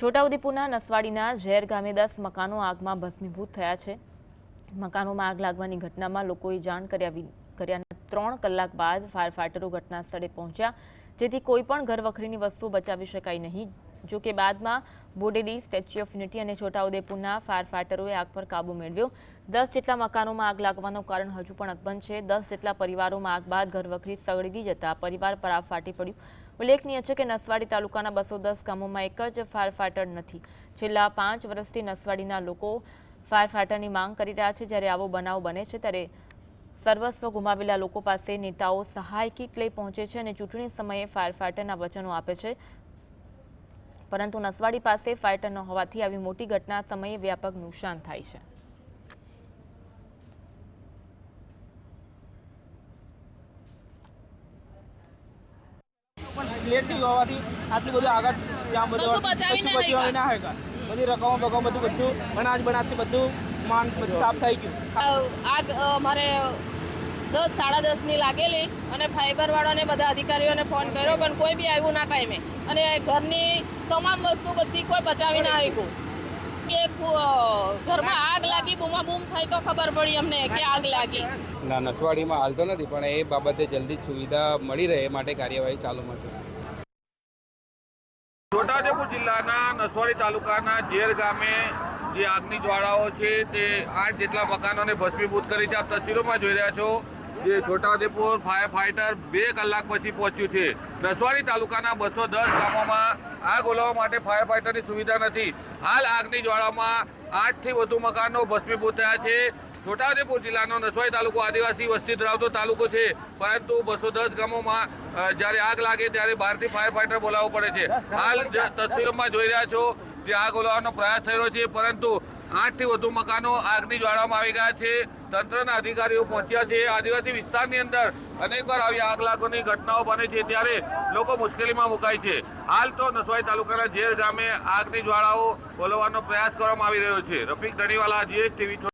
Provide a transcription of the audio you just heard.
છોટાઉદેપુરના નસવાડીના ઝેર ગામે દસ મકાનો આગમાં ભસ્મીભૂત થયા છે. મકાનોમાં આગ લાગવાની ઘટનામાં લોકોએ જાણ કર્યા કર્યાના ત્રણ કલાક બાદ ફાયર ફાઈટરો ઘટના સ્થળે પહોંચ્યા. જેથી કોઈપણ ઘરવખરીની વસ્તુ બચાવી શકાય નહીં. જો કે બાદમાં બોડેલી સ્ટેચ્યુ ઓફ યુનિટી અને છોટાઉદેપુરના ફાયર ફાઈટરોએ આગ પર કાબુ મેળવ્યો. દસ જેટલા મકાનોમાં આગ લાગવાનું કારણ હજુ પણ અકબંધ છે. દસ જેટલા પરિવારોમાં આગ બાદ ઘરવખરી સળગી જતા પરિવાર પર આગ ફાટી પડ્યું. ઉલ્લેખનીય છે કે નસવાડી તાલુકાના બસો દસ ગામોમાં એક જ ફાયર ફાઈટર નથી. છેલ્લા પાંચ વર્ષથી નસવાડીના લોકો ફાયર ફાઈટરની માંગ કરી રહ્યા છે. જ્યારે આવો બનાવ બને છે, ત્યારે સર્વસ્વ ગુમાવેલા લોકો પાસે નેતાઓ સહાય કીટ લઈ પહોંચે છે અને ચૂંટણી સમયે ફાયર ફાઈટરના વચનો આપે છે. પરંતુ નસવાડી પાસે ફાઈટર ન હોવાથી આવી મોટી ઘટના સમયે વ્યાપક નુકસાન થાય છે. પણ લેટ હોવાથી આટલું બધું આગળ ત્યાં બધું કશું બચાવી ના હોય બધી રકમો બકમ બધું બધું અનાજ બનાજથી બધું માન બધું સાફ થઈ ગયું. આગ મારે અમારે દસ સાડા દસની લાગેલી અને ફાઈબરવાળાને બધા અધિકારીઓને ફોન કર્યો પણ કોઈ બી આવ્યું ના ટાઈમે અને ઘરની તમામ વસ્તુ બધી કોઈ બચાવી ના આવ્યું કે ઘરમાં આગ લાગી બૂમા બૂમ થઈ તો ખબર પડી અમને કે આગ લાગી. ના નસવાડીમાં હાલ તો નથી પણ એ બાબતે જલ્દી સુવિધા મળી રહે એ માટે કાર્યવાહી ચાલુમાં છે. છોટાઉદેપુર જિલ્લાના નસવાડી તાલુકાના ઝેર ગામે જે આગની છે તે આઠ જેટલા મકાનોને ભસ્મીભૂત કરી છે. આપ તસવીરોમાં જોઈ રહ્યા છો જે છોટાઉદેપુર ફાયર ફાઈટર બે કલાક પછી પહોંચ્યું છે. નસવાડી તાલુકાના બસો દસ ગામોમાં આગ ઓલવવા માટે ફાયર ફાઈટરની સુવિધા નથી. હાલ આગની જ્વાળામાં આઠથી વધુ મકાનો ભસ્મીભૂત થયા છે. છોટાઉદેપુર જિલ્લાનો નસવાડી તાલુકો આદિવાસી વસ્તી ધરાવતો તાલુકો છે. પરંતુ બસો દસ ગામોમાં જ્યારે આગ લાગે ત્યારે બહારથી ફાયર ફાઈટર બોલાવવું પડે છે. હાલ તસવીરમાં જોઈ રહ્યા છો જે આગ બોલાવવાનો પ્રયાસ થઈ રહ્યો છે પરંતુ આઠથી વધુ મકાનો આગની જ્વાળામાં આવી ગયા છે. તંત્રના અધિકારીઓ પહોંચ્યા છે. આદિવાસી વિસ્તારની અંદર અનેકવાર આવી આગ લાગવાની ઘટનાઓ બને છે ત્યારે લોકો મુશ્કેલીમાં મુકાય છે. હાલ તો નસવાઈ તાલુકાના ઝેર ગામે આગની જ્વાળાઓ બોલવાનો પ્રયાસ કરવામાં આવી રહ્યો છે. Rafiq Dhaniwala GS TV